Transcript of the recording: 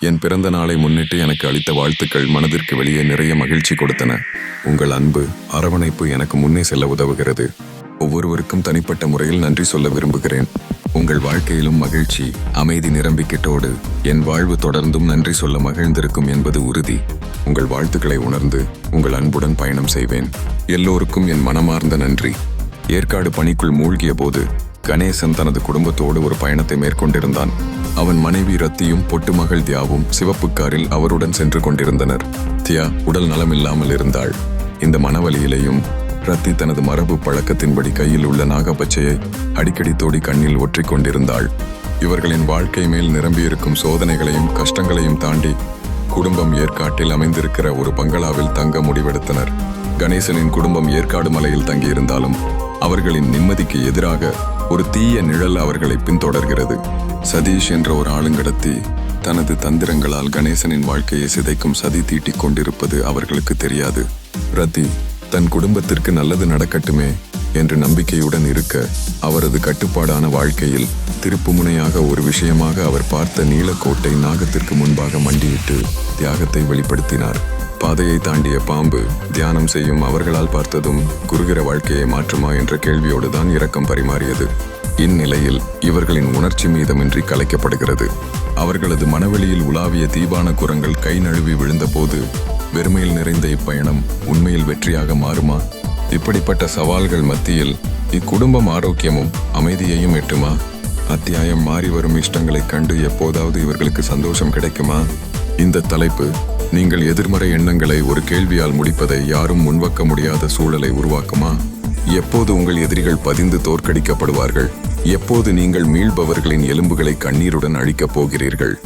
என் பிறந்த நாளை முன்னிட்டு எனக்கு அளித்த வாழ்த்துக்கள் மனதிற்கு வெளியே நிறைய மகிழ்ச்சி கொடுத்தன. உங்கள் அன்பு அரவணைப்பு எனக்கு முன்னே செல்ல உதவுகிறது. ஒவ்வொருவருக்கும் தனிப்பட்ட முறையில் நன்றி சொல்ல விரும்புகிறேன். உங்கள் வாழ்க்கையிலும் மகிழ்ச்சி அமைதி நிரம்பிக்கிட்டோடு என் வாழ்வு தொடர்ந்தும் நன்றி சொல்ல மகிழ்ந்திருக்கும் என்பது உறுதி. உங்கள் வாழ்த்துக்களை உணர்ந்து உங்கள் அன்புடன் பயணம் செய்வேன். எல்லோருக்கும் என் மனமார்ந்த நன்றி. ஏற்காடு பணிக்குள் மூழ்கிய போது கணேசன் தனது குடும்பத்தோடு ஒரு பயணத்தை மேற்கொண்டிருந்தான். அவன் மனைவி ரத்தியும் பொட்டு மகள் தியாவும் சிவப்பு காரில் அவருடன் சென்று கொண்டிருந்தனர். தியா உடல் நலமில்லாமல் இருந்தாள். இந்த மனவலியிலையும் ரத்தி தனது மரபு பழக்கத்தின்படி கையில் உள்ள நாகப்பச்சையை அடிக்கடி தோடி கண்ணில் ஒற்றிக் கொண்டிருந்தாள். இவர்களின் வாழ்க்கை மேல் நிரம்பியிருக்கும் சோதனைகளையும் கஷ்டங்களையும் தாண்டி குடும்பம் ஏற்காட்டில் அமைந்திருக்கிற ஒரு பங்களாவில் தங்க முடிவெடுத்தனர். கணேசனின் குடும்பம் ஏற்காடு மலையில் தங்கியிருந்தாலும் அவர்களின் நிம்மதிக்கு எதிராக ஒரு தீய நிழல் அவர்களை பின்தொடர்கிறது. சதீஷ் என்ற ஒரு ஆளுங்கடத்தி தனது தந்திரங்களால் கணேசனின் வாழ்க்கையை சிதைக்கும் சதி தீட்டிக் கொண்டிருப்பது அவர்களுக்கு தெரியாது. ரத்தி தன் குடும்பத்திற்கு நல்லது நடக்கட்டுமே என்று நம்பிக்கையுடன் இருக்க அவரது கட்டுப்பாடான வாழ்க்கையில் திருப்புமுனையாக ஒரு விஷயமாக அவர் பார்த்த நீலக்கோட்டை நாகத்திற்கு முன்பாக மண்டியிட்டு தியாகத்தை வெளிப்படுத்தினார். பாதையை தாண்டிய பாம்பு தியானம் செய்யும் அவர்களால் பார்த்ததும் குறுகிற வாழ்க்கையை மாற்றுமா என்ற கேள்வியோடு தான் இரக்கம் பரிமாறியது. இந்நிலையில் இவர்களின் உணர்ச்சி மீதமின்றி கலைக்கப்படுகிறது. அவர்களது மனவெளியில் உலாவிய தீபான குரங்கள் கை நழுவி விழுந்தபோது வெறுமையில் நிறைந்த இப்பயணம் உண்மையில் வெற்றியாக மாறுமா? இப்படிப்பட்ட சவால்கள் மத்தியில் இக்குடும்பம் ஆரோக்கியமும் அமைதியையும் எட்டுமா? அத்தியாயம் மாறி வரும் இஷ்டங்களைக் கண்டு எப்போதாவது இவர்களுக்கு சந்தோஷம் கிடைக்குமா? இந்த தலைப்பு நீங்கள் எதிர்மறை எண்ணங்களை ஒரு கேள்வியால் முடிப்பதை யாரும் முன்வைக்க முடியாத சூழலை உருவாக்குமா? எப்போது உங்கள் எதிரிகள் பதிந்து தோற்கடிக்கப்படுவார்கள்? எப்போது நீங்கள் மீள்பவர்களின் எலும்புகளை கண்ணீருடன் அழிக்கப் போகிறீர்கள்?